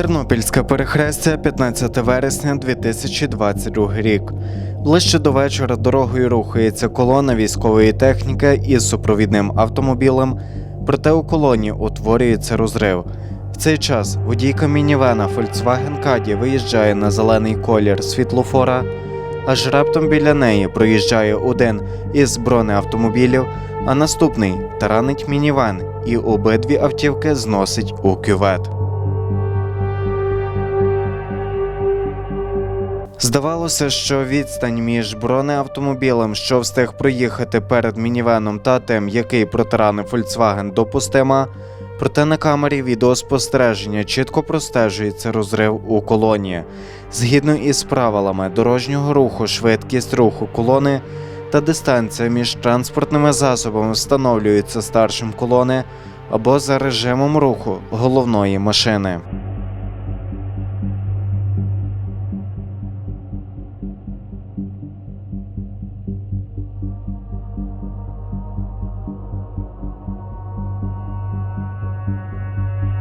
Тернопільське перехрестя, 15 вересня 2022 рік. Ближче до вечора дорогою рухається колона військової техніки із супровідним автомобілем, проте у колоні утворюється розрив. В цей час водійка мінівена Volkswagen Caddy виїжджає на зелений колір світлофора, аж раптом біля неї проїжджає один із бронеавтомобілів, а наступний таранить мінівен і обидві автівки зносить у кювет. Здавалося, що відстань між бронеавтомобілем, що встиг проїхати перед мінівеном та тим, який протаранив Volkswagen, допустима. Проте на камері відеоспостереження чітко простежується розрив у колоні. Згідно із правилами дорожнього руху, швидкість руху колони та дистанція між транспортними засобами встановлюється старшим колони або за режимом руху головної машини.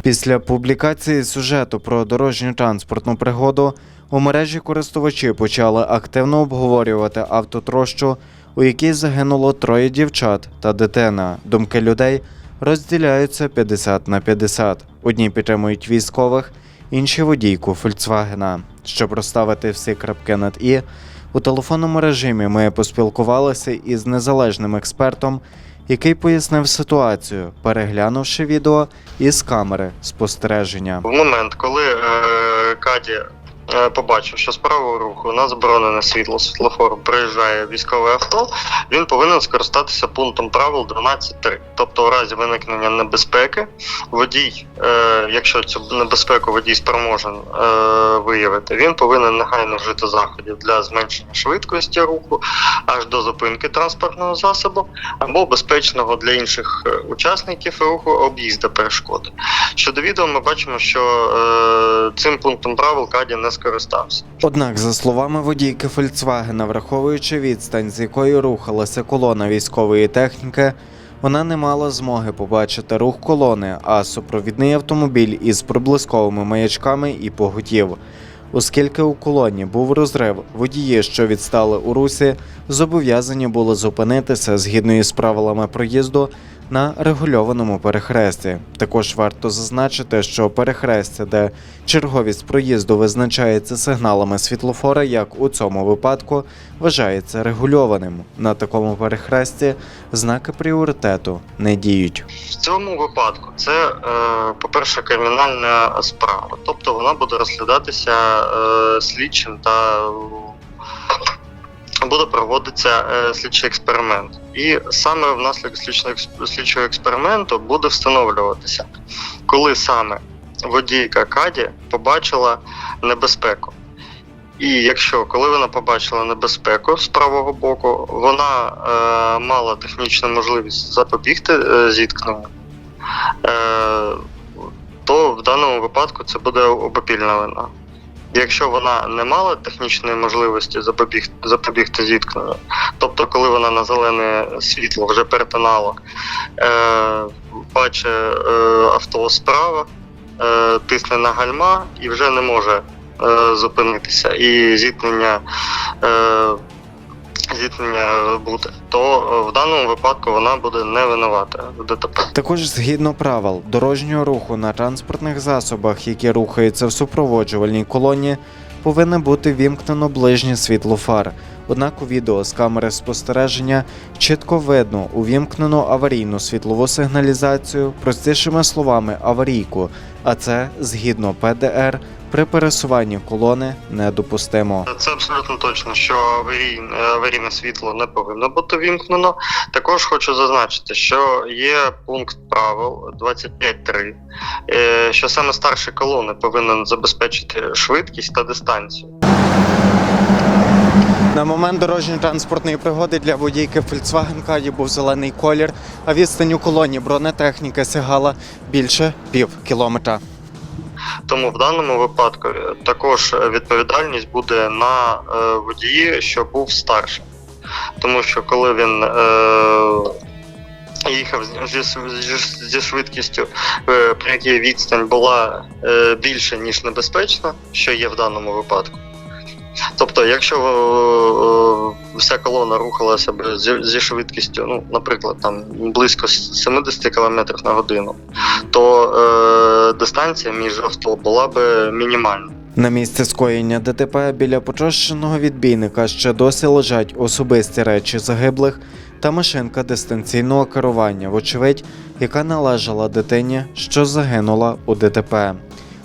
Після публікації сюжету про дорожню транспортну пригоду у мережі користувачі почали активно обговорювати автотрощу, у якій загинуло троє дівчат та дитина. Думки людей розділяються 50 на 50. Одні підтримують військових, інші водійку Фольксвагена. Щоб розставити всі крапки над і, у телефонному режимі ми поспілкувалися із незалежним експертом, який пояснив ситуацію, переглянувши відео із камери спостереження. В момент, коли е, Каді побачив, що з правого руху на заборонене світло світлофору приїжджає військове авто, він повинен скористатися пунктом правил 12.3. Тобто, у разі виникнення небезпеки, водій, е, якщо цю небезпеку водій спроможен е, виявити, він повинен негайно вжити заходів для зменшення швидкості руху аж до зупинки транспортного засобу або безпечного для інших е, учасників руху об'їзду перешкоди. Щодо відео, ми бачимо, що е, цим пунктом правил Каді не скористався. Однак, за словами водійки Фольксвагена, враховуючи відстань, з якою рухалася колона військової техніки, вона не мала змоги побачити рух колони, а супровідний автомобіль із проблисковими маячками і поготів. Оскільки у колоні був розрив, водії, що відстали у русі, зобов'язані були зупинитися згідно із правилами проїзду на регульованому перехресті. Також варто зазначити, що перехрестя, де черговість проїзду визначається сигналами світлофора, як у цьому випадку, вважається регульованим. На такому перехресті знаки пріоритету не діють. В цьому випадку це, е, по-перше, кримінальна справа, тобто вона буде розглядатися е, слідчим та буде проводитися е, слідчий експеримент. І саме внаслідок слідчого, експерименту буде встановлюватися, коли саме водійка Каді побачила небезпеку. І якщо коли вона побачила небезпеку з правого боку, вона е, мала технічну можливість запобігти е, зіткненню, е, то в даному випадку це буде обопільна вина. Якщо вона не мала технічної можливості запобігти, запобігти зіткненню, тобто коли вона на зелене світло вже перетинала, е, бачить е, авто справа, е, тисне на гальма і вже не може е, зупинитися, і зіткнення, е, зіткнення буде, то е, в даному випадку вона буде не винувата в ДТП. Також згідно правил дорожнього руху на транспортних засобах, які рухаються в супроводжувальній колоні, повинно бути вімкнено ближнє світло фар. Однак у відео з камери спостереження чітко видно увімкнену аварійну світлову сигналізацію, простішими словами аварійку, а це згідно ПДР при пересуванні колони недопустимо. Це абсолютно точно, що аварійне, аварійне світло не повинно бути вімкнено. Також хочу зазначити, що є пункт правил 25.3, е, що саме старший колони повинен забезпечити швидкість та дистанцію. На момент дорожньо-транспортної пригоди для водійки Volkswagen Caddy був зелений колір, а відстань у колоні бронетехніки сягала більше пів кілометра. Тому в даному випадку е, також відповідальність буде на е, водії, що був старшим. Тому що коли він, е, їхав зі, зі швидкістю, е, при якій відстань була е, більше, ніж небезпечна, що є в даному випадку. Тобто, якщо е, вся колона рухалася б зі, зі швидкістю, ну, наприклад, там близько 70 км на годину, то е, дистанція між авто була б мінімальна. На місці скоєння ДТП біля потрощеного відбійника ще досі лежать особисті речі загиблих та машинка дистанційного керування, вочевидь, яка належала дитині, що загинула у ДТП.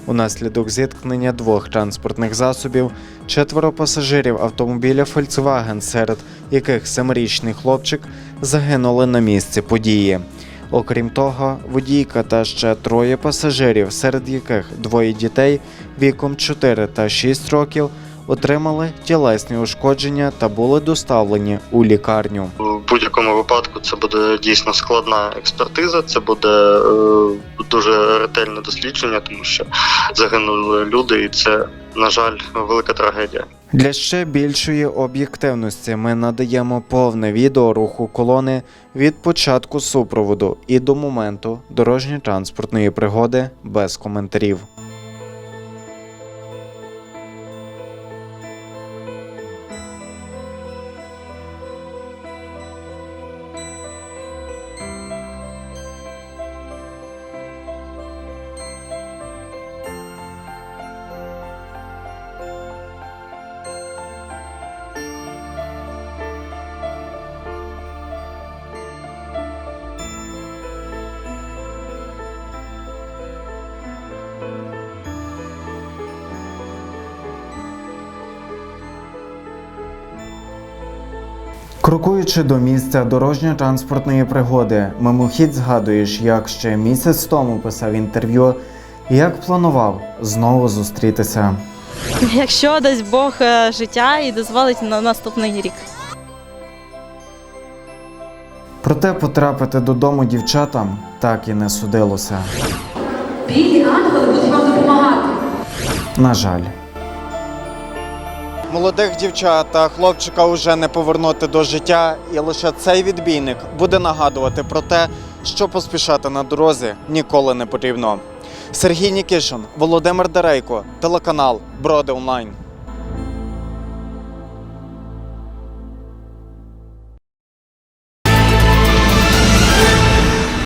Унаслідок зіткнення двох транспортних засобів четверо пасажирів автомобіля Volkswagen, серед яких семирічний хлопчик, загинули на місці події. Окрім того, водійка та ще троє пасажирів, серед яких двоє дітей віком 4 та 6 років, отримали тілесні ушкодження та були доставлені у лікарню. В будь-якому випадку це буде дійсно складна експертиза, це буде е, дуже ретельне дослідження, тому що загинули люди, і це, на жаль, велика трагедія. Для ще більшої об'єктивності ми надаємо повне відео руху колони від початку супроводу і до моменту дорожньо-транспортної пригоди без коментарів. Крокуючи до місця дорожньо-транспортної пригоди, мимохідь згадуєш, як ще місяць тому писав інтерв'ю, і як планував знову зустрітися. Якщо дасть Бог е, життя і дозволить на наступний рік. Проте потрапити додому дівчатам так і не судилося. Білі ангели будуть вам допомагати. На жаль. Молодих дівчат та хлопчика вже не повернути до життя, і лише цей відбійник буде нагадувати про те, що поспішати на дорозі ніколи не потрібно. Сергій Нікішин, Володимир Дерейко, телеканал Броди Онлайн.